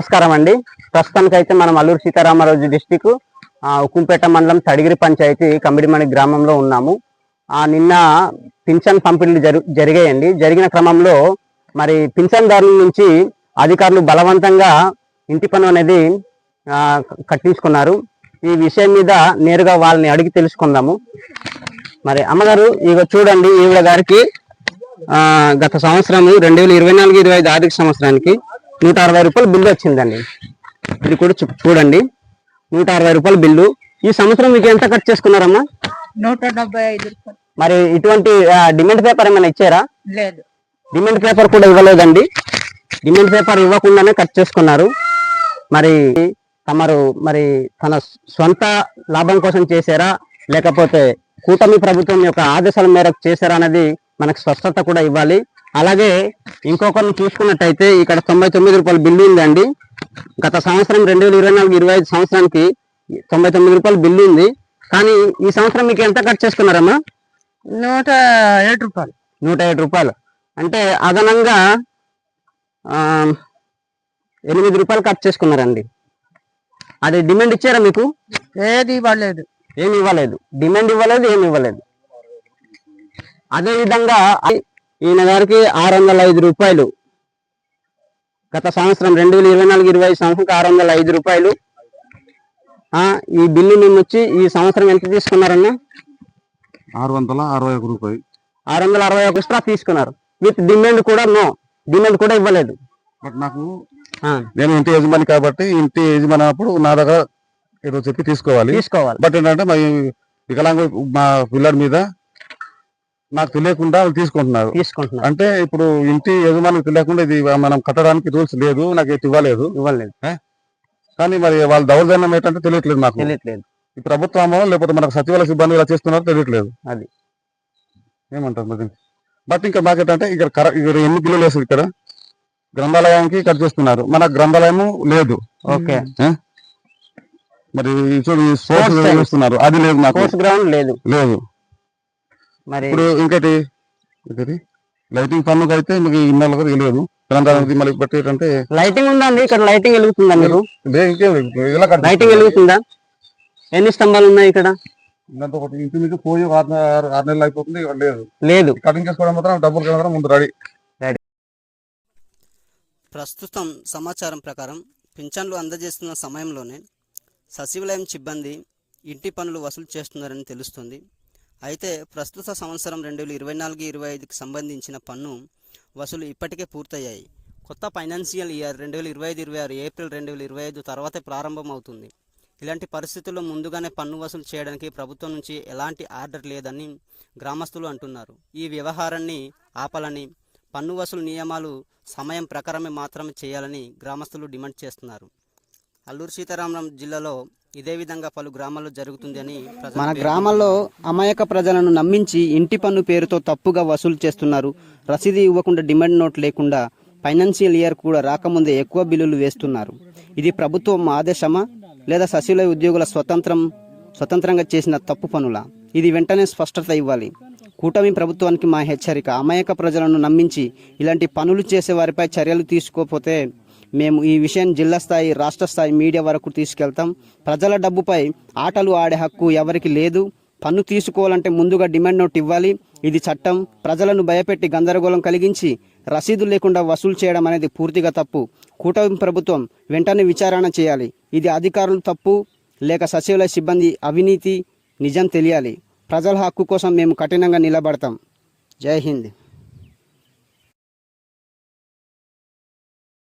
నమస్కారం అండి. ప్రస్తుతానికి అయితే మనం అల్లూరు సీతారామరాజు డిస్టిక్ ఉక్కుంపేట మండలం తడిగిరి పంచాయతీ కమిడిమణి గ్రామంలో ఉన్నాము. నిన్న పింఛన్ పంపిణీలు జరు జరిగాయండి. జరిగిన క్రమంలో మరి పింఛన్దారుల నుంచి అధికారులు బలవంతంగా ఇంటి పన్ను అనేది కట్టించుకున్నారు. ఈ విషయం మీద నేరుగా వాళ్ళని అడిగి తెలుసుకుందాము. మరి అమ్మగారు ఇక చూడండి ఈవిడ గారికి గత సంవత్సరం రెండు వేల ఇరవై నాలుగు ఇరవై ఐదు ఆర్థిక సంవత్సరానికి నూట అరవై రూపాయల బిల్లు వచ్చిందండి. ఇది కూడా చూడండి. నూట అరవై రూపాయల బిల్లు. ఈ సంవత్సరం మీకు ఎంత ఖర్చు చేసుకున్నారమ్మా? నూట డెబ్బై ఐదు రూపాయలు. మరి ఇటువంటి డిమాండ్ పేపర్ ఏమైనా ఇచ్చారా? లేదు. డిమాండ్ పేపర్ కూడా ఇవ్వలేదండి. డిమాండ్ పేపర్ ఇవ్వకుండానే ఖర్చు చేసుకున్నారు. మరి తమరు మరి తన సొంత లాభం కోసం చేశారా? లేకపోతే కూటమి ప్రభుత్వం యొక్క ఆదేశాల మేరకు చేశారా అనేది మనకు స్పష్టత కూడా ఇవ్వాలి. అలాగే ఇంకొకరిని చూసుకున్నట్టయితే ఇక్కడ తొంభై తొమ్మిది రూపాయల బిల్లు ఉందండి. గత సంవత్సరం రెండు వేల ఇరవై నాలుగు ఇరవై ఐదు సంవత్సరానికి తొంభై తొమ్మిది రూపాయల బిల్లు ఉంది. కానీ ఈ సంవత్సరం మీకు ఎంత ఖర్చు చేసుకున్నారమ్మా? నూట ఏడు రూపాయలు. నూట ఏడు రూపాయలు. అంటే అదనంగా ఎనిమిది రూపాయలు ఖర్చు చేసుకున్నారండి. అది డిమాండ్ ఇచ్చారా మీకు? ఏది ఇవ్వలేదు. ఏమి ఇవ్వలేదు. డిమాండ్ ఇవ్వలేదు ఏమి ఇవ్వలేదు. అదే విధంగా ఈయన గారికి ఆరు వందల ఐదు రూపాయలు. గత సంవత్సరం రెండు వేల ఇరవై నాలుగు ఇరవై ఐదు సంవత్సరానికి ఆరు వందల ఐదు రూపాయలు ఈ బిల్లు మేము వచ్చి ఈ సంవత్సరం ఎంత తీసుకున్నారన్నా? ఆరు వందల అరవై ఒక రూపాయి. ఆరు వందల అరవై ఒక ఎక్స్ట్రా తీసుకున్నారు. విత్ డిమాండ్ కూడా నో. డిమాండ్ కూడా ఇవ్వలేదు. బట్ నాకు నేను ఇంటి యజమాని కాబట్టి ఇంటి యజమాని అప్పుడు నా దగ్గర ఏదో చెప్పి తీసుకోవాలి. తీసుకోవాలి. బట్ ఏంటంటే మా వికలాంగ మా పిల్లల మీద నాకు తెలియకుండా తీసుకుంటున్నారు. తీసుకుంటున్నారు. అంటే ఇప్పుడు ఇంటి యజమానికి తెలియకుండా ఇది మనం కట్టడానికి రూల్స్ లేదు నాకు ఇవ్వలేదు. ఇవ్వలేదు. కానీ మరి వాళ్ళ దౌర్జన్యం ఏంటంటే తెలియట్లేదు నాకు. తెలియట్లేదు. ఈ ప్రభుత్వమో లేకపోతే మనకు సచివాలయ సిబ్బంది ఇలా చేస్తున్నారో తెలియట్లేదు. అది. ఏమంటారు మరి? బట్ ఇంకా మాకేంటంటే ఇక్కడ కర- ఇక్కడ ఎన్ని పిల్లలు వేస్తారు ఇక్కడ? గ్రంథాలయానికి కట్ చేస్తున్నారు. మన గ్రంథాలయము లేదు. ఓకే. మరి చూడు స్పోర్ట్స్ అది లేదు నాకు. కోర్స్ గ్రౌండ్ లేదు. లేదు. మరి ఇప్పుడు ఇంకటి ఇంకటి? లైటింగ్ పన్నుకు అయితే మీకు ఇన్నోళ్ళు కూడా తెలియదు. గ్రంథాలయానికి మళ్ళీ పెట్టేటంటే లైటింగ్ ఉందండి ఇక్కడ లైటింగ్ వెలుగుతుందా మీరు లైటింగ్ వెలుగుతుందా. ఎన్ని స్తంభాలు ఉన్నాయి ఇక్కడ? ఒకటి ఇంటి మీకు పోయి ఆరు నెలలు అయిపోతుంది ఇక్కడ లేదు. లేదు. కటింగ్ చేసుకోవడం మాత్రం డబ్బులు కలవడం ముందు రెడీ. ప్రస్తుతం సమాచారం ప్రకారం పింఛన్లు అందజేస్తున్న సమయంలోనే సచివాలయం సిబ్బంది ఇంటి పనులు వసూలు చేస్తున్నారని తెలుస్తుంది. అయితే ప్రస్తుత సంవత్సరం రెండు వేల ఇరవై నాలుగు ఇరవై ఐదుకి సంబంధించిన పన్ను వసూలు ఇప్పటికే పూర్తయ్యాయి. కొత్త ఫైనాన్షియల్ ఇయర్ రెండు వేల ఇరవై ఐదు ఇరవై ఆరు ఏప్రిల్ రెండు వేల ఇరవై ఐదు తర్వాతే ప్రారంభమవుతుంది. ఇలాంటి పరిస్థితుల్లో ముందుగానే పన్ను వసూలు చేయడానికి ప్రభుత్వం నుంచి ఎలాంటి ఆర్డర్ లేదని గ్రామస్తులు అంటున్నారు. ఈ వ్యవహారాన్ని ఆపాలని పన్ను వసూలు నియమాలు సమయం ప్రకారమే మాత్రమే చేయాలని గ్రామస్తులు డిమాండ్ చేస్తున్నారు. అల్లూరు సీతారామరాం జిల్లాలో ఇదే విధంగా పలు గ్రామాల్లో జరుగుతుంది అని మన గ్రామాల్లో అమాయక ప్రజలను నమ్మించి ఇంటి పన్ను పేరుతో తప్పుగా వసూలు చేస్తున్నారు. రసీదు ఇవ్వకుండా డిమాండ్ నోట్ లేకుండా ఫైనాన్షియల్ ఇయర్ కూడా రాకముందే ఎక్కువ బిల్లులు వేస్తున్నారు. ఇది ప్రభుత్వం ఆదేశమా? లేదా సచివాలయ ఉద్యోగుల స్వతంత్రం స్వతంత్రంగా చేసిన తప్పు పనులా? ఇది వెంటనే స్పష్టత ఇవ్వాలి. కూటమి ప్రభుత్వానికి మా హెచ్చరిక అమాయక ప్రజలను నమ్మించి ఇలాంటి పనులు చేసే వారిపై చర్యలు తీసుకోకపోతే మేము ఈ విషయం జిల్లా స్థాయి రాష్ట్ర స్థాయి మీడియా వరకు తీసుకెళ్తాం. ప్రజల డబ్బుపై ఆటలు ఆడే హక్కు ఎవరికి లేదు. పన్ను తీసుకోవాలంటే ముందుగా డిమాండ్ నోట్ ఇవ్వాలి. ఇది చట్టం. ప్రజలను భయపెట్టి గందరగోళం కలిగించి రసీదు లేకుండా వసూలు చేయడం అనేది పూర్తిగా తప్పు. కూటమి ప్రభుత్వం వెంటనే విచారణ చేయాలి. ఇది అధికారులు తప్పు లేక సచివాలయ సిబ్బంది అవినీతి నిజం తెలియాలి. ప్రజల హక్కు కోసం మేము కఠినంగా నిలబడతాం. జై హింద్.